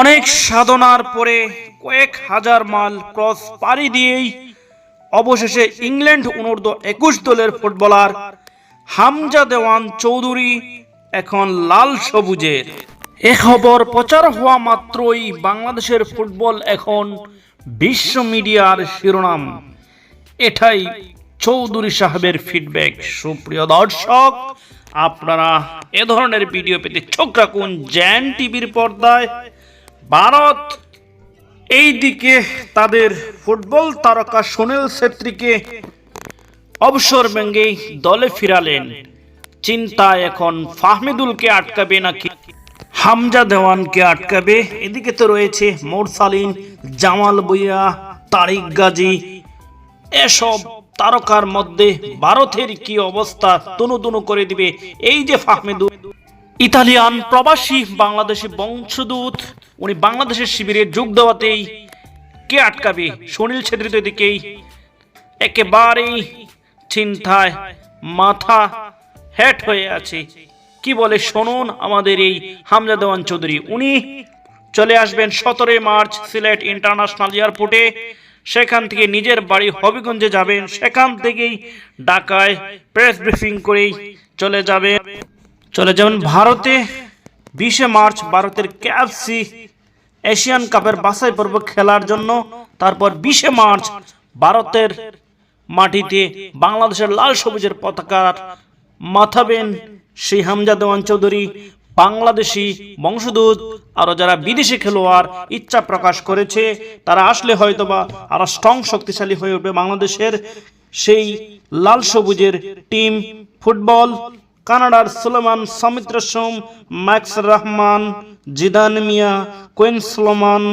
অনেক সাধনার পরে কয়েক হাজার মাইল ক্রস পাড়ি দিয়েই অবশেষে ইংল্যান্ড অনূর্ধ্ব একুশ দলের ফুটবলার হামজা দেওয়ান চৌধুরী এখন লাল সবুজের। এ খবর প্রচার হওয়া মাত্রই বাংলাদেশের ফুটবল এখন বিশ্ব মিডিয়ার শিরোনাম। এটাই চৌধুরী সাহেবের ফিডব্যাক সুপ্রিয় দর্শক, আপনারা এ ধরনের ভিডিও পেতে চোখ রাখুন জ্যান টিভির পর্দায়। ভারত এই দিকে তাদের ফুটবল তারকা সুনীল ছেত্রীকে অবসর ভেঙ্গেই দলে ফিরালেন। চিন্তা এখন ফাহমিদুলকে আটকাবে নাকি? হামজা দেওয়ানকে আটকাবে? এদিকে তো রয়েছে মোরসালিন জামাল বইয়া, তারিক গাজী। এসব তারকার মধ্যে ভারতের কি অবস্থা? তুনু তুনু করে দিবে। এই যে ফাহমিদুল ইতালিয়ান প্রবাসী বাংলাদেশি বংশদূত উনি বাংলাদেশের শিবিরে যোগ দেওয়াতেই কে আটকাবে? সুনীল ছেত্রী তো এদিকেই। একেবারেই চিন্তায় মাথা হ্যাট হয়ে আছে। কি বলে, শুনুন আমাদের এই হামজা দেওয়ান চৌধুরী। উনি চলে আসবেন সতেরোই মার্চ সিলেট ইন্টারন্যাশনাল এয়ারপোর্টে। সেখান থেকে নিজের বাড়ি হবিগঞ্জে যাবেন। সেখান থেকেই ঢাকায় প্রেস ব্রিফিং করেই চলে যাবে চলে যাবেন ভারতে। বিশে মার্চ ভারতের ক্যাফসি এশিয়ান কাপের বাছাই পর্ব খেলার জন্য। তারপর বিশে মার্চ ভারতের মাটিতে বাংলাদেশের লাল সবুজের পতাকার মাথাবেন সেই হামজা দেওয়ান চৌধুরী। বাংলাদেশি বংশদূত আরও যারা বিদেশি খেলোয়াড় ইচ্ছা প্রকাশ করেছে, তারা আসলে হয়তোবা আরও স্ট্রং শক্তিশালী হয়ে উঠবে বাংলাদেশের সেই লাল সবুজের টিম ফুটবল কানাডার সুলেমান সমিত্র সোম ম্যাক্স রহমান জিদান মিয়া কোয়েন সুলেমান